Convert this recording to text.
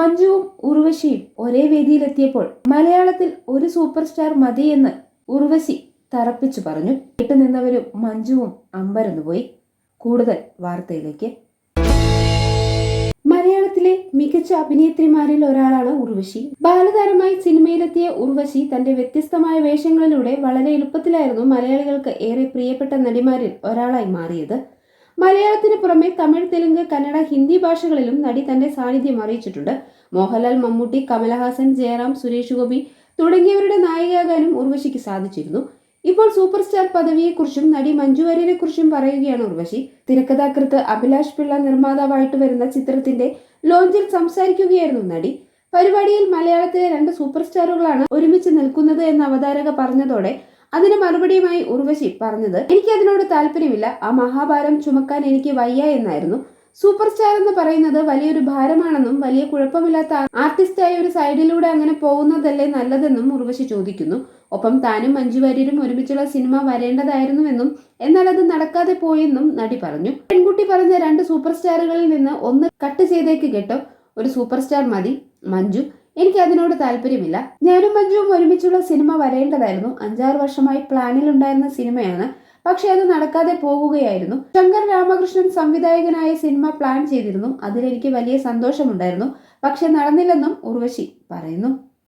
മഞ്ജുവും ഉർവശിയും ഒരേ വേദിയിലെത്തിയപ്പോൾ മലയാളത്തിൽ ഒരു സൂപ്പർ സ്റ്റാർ എന്ന് ഉർവശി തറപ്പിച്ചു പറഞ്ഞു. കേട്ടുനിന്നവരും മഞ്ജുവും അമ്പരന്നുപോയി കൂടുതൽ വാർത്തയിലേക്ക്. മലയാളത്തിലെ മികച്ച അഭിനേത്രിമാരിൽ ഒരാളാണ് ഉർവശി. ബാലതാരമായി സിനിമയിലെത്തിയ ഉർവശി തന്റെ വ്യത്യസ്തമായ വേഷങ്ങളിലൂടെ വളരെ എളുപ്പത്തിലായിരുന്നു മലയാളികൾക്ക് ഏറെ പ്രിയപ്പെട്ട നടിമാരിൽ ഒരാളായി മാറിയത്. മലയാളത്തിന് പുറമെ തമിഴ് തെലുങ്ക് കന്നഡ ഹിന്ദി ഭാഷകളിലും നടി തന്റെ സാന്നിധ്യം അറിയിച്ചിട്ടുണ്ട്. മോഹൻലാൽ മമ്മൂട്ടി കമലഹാസൻ ജയറാം സുരേഷ് ഗോപി തുടങ്ങിയവരുടെ നായികയാകാനും ഉർവശിക്ക് സാധിച്ചിരുന്നു. ഇപ്പോൾ സൂപ്പർ സ്റ്റാർ പദവിയെക്കുറിച്ചും നടി മഞ്ജു വാര്യരെക്കുറിച്ചും പറയുകയാണ് ഉർവശി. തിരക്കഥാകൃത്ത് അഭിലാഷ് പിള്ള നിർമ്മാതാവായിട്ട് വരുന്ന ചിത്രത്തിന്റെ ലോഞ്ചിൽ സംസാരിക്കുകയായിരുന്നു നടി. പരിപാടിയിൽ മലയാളത്തിലെ രണ്ട് സൂപ്പർ സ്റ്റാറുകളാണ് ഒരുമിച്ച് നിൽക്കുന്നത് എന്ന അവതാരക പറഞ്ഞതോടെ അതിന് മറുപടിയുമായി ഉർവശി പറഞ്ഞത് എനിക്ക് അതിനോട് താല്പര്യമില്ല ആ മഹാഭാരം ചുമക്കാൻ എനിക്ക് വയ്യ എന്നായിരുന്നു. സൂപ്പർ സ്റ്റാർ എന്ന് പറയുന്നത് വലിയൊരു ഭാരമാണെന്നും വലിയ കുഴപ്പമില്ലാത്ത ആർട്ടിസ്റ്റായ ഒരു സൈഡിലൂടെ അങ്ങനെ പോകുന്നതല്ലേ നല്ലതെന്നും ഉർവശി ചോദിക്കുന്നു. ഒപ്പം താനും മഞ്ജു വാര്യരും ഒരുമിച്ചുള്ള സിനിമ വരേണ്ടതായിരുന്നുവെന്നും എന്നാൽ അത് നടക്കാതെ പോയെന്നും നടി പറഞ്ഞു. പെൺകുട്ടി പറഞ്ഞ രണ്ട് സൂപ്പർ സ്റ്റാറുകളിൽ നിന്ന് ഒന്ന് കട്ട് ചെയ്തേക്ക് കേട്ടോ. ഒരു സൂപ്പർ സ്റ്റാർ മതി മഞ്ജു. എനിക്ക് അതിനോട് താല്പര്യമില്ല. ഞാനും മഞ്ജുവും ഒരുമിച്ചുള്ള സിനിമ വരേണ്ടതായിരുന്നു. അഞ്ചാറ് വർഷമായി പ്ലാനിൽ ഉണ്ടായിരുന്ന സിനിമയാണ്. പക്ഷേ അത് നടക്കാതെ പോകുകയായിരുന്നു. ശങ്കർ രാമകൃഷ്ണൻ സംവിധായകനായ സിനിമ പ്ലാൻ ചെയ്തിരുന്നു. അതിലെനിക്ക് വലിയ സന്തോഷമുണ്ടായിരുന്നു. പക്ഷെ നടന്നില്ലെന്നും ഉർവശി പറയുന്നു.